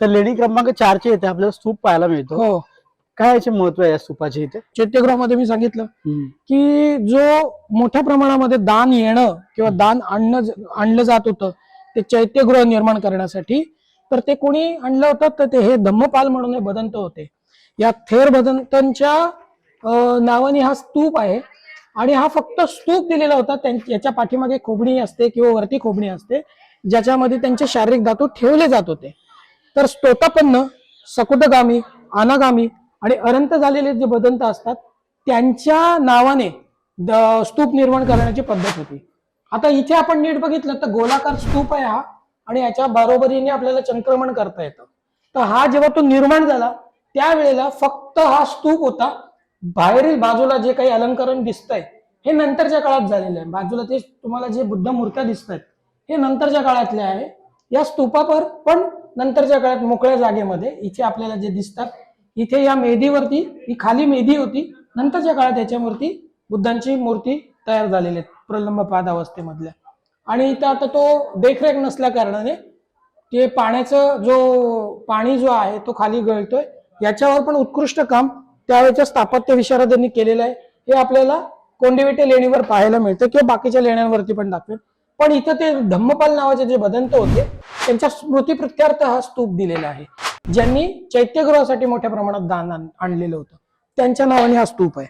Sir लेणी क्रमांक चारचे इथे आपल्याला स्तूप पाहायला मिळतो. हो. काय याचे महत्त्व आहे या स्तूपाचे इथे? चैत्यगृहामध्ये मी सांगितलं. की जो मोठ्या प्रमाणामध्ये दान येणं किंवा दान आणणं आणलं जात होतं ते चैत्यगृह निर्माण करण्यासाठी तर ते कोणी आणलं होतं? तर ते हे धम्मपाल म्हणून हे बदंत होते. या थेर बदंतांच्या नावाने हा स्तूप आहे आणि हा फक्त स्तूप दिलेला होता. याच्या पाठीमागे खोबणी असते किंवा वरती खोबणी असते ज्याच्यामध्ये त्यांचे शारीरिक धातू ठेवले जात होते. तर स्तोतापन्न सकुटगामी अनागामी आणि अनंत झालेले जे बदंत असतात त्यांच्या नावाने द- स्तूप निर्माण करण्याची पद्धत होती. आता इथे आपण नीट बघितलं तर गोलाकार स्तूप आहे हा आणि याच्या बरोबरीने आपल्याला संक्रमण करता येतं. तर हा जेव्हा तो निर्माण झाला त्यावेळेला फक्त हा स्तूप होता. बाहेरील बाजूला जे काही अलंकरण दिसतंय हे नंतरच्या काळात झालेलं आहे. बाजूला ते तुम्हाला जे बुद्ध मूर्त्या दिसत आहेत हे नंतरच्या काळातले आहे. या स्तूपावर पण नंतरच्या काळात मोकळ्या जागेमध्ये इथे आपल्याला जे दिसतात इथे या मेहदीवरती ही खाली मेहदी होती नंतरच्या काळात याच्यावरती बुद्धांची मूर्ती तयार झालेली आहे प्रलंब पाद अवस्थेमधल्या. आणि इथं आता तो देखरेख नसल्या कारणाने ते पाण्याचं जो पाणी जो आहे तो खाली गळतोय. याच्यावर पण उत्कृष्ट काम त्यावेळेच्या स्थापत्य विशारदांनी केलेलं आहे. हे आपल्याला कोंडिवेटे लेणीवर पाहायला मिळतं किंवा बाकीच्या लेण्यांवरती पण दाखवेल. पण इथं ते धम्मपाल नावाचे जे बदंत होते त्यांच्या स्मृतीप्रित्यर्थ हा स्तूप दिलेला आहे. ज्यांनी चैत्यगृहासाठी मोठ्या प्रमाणात दान आणलेलं होतं. त्यांच्या नावाने हा स्तूप आहे.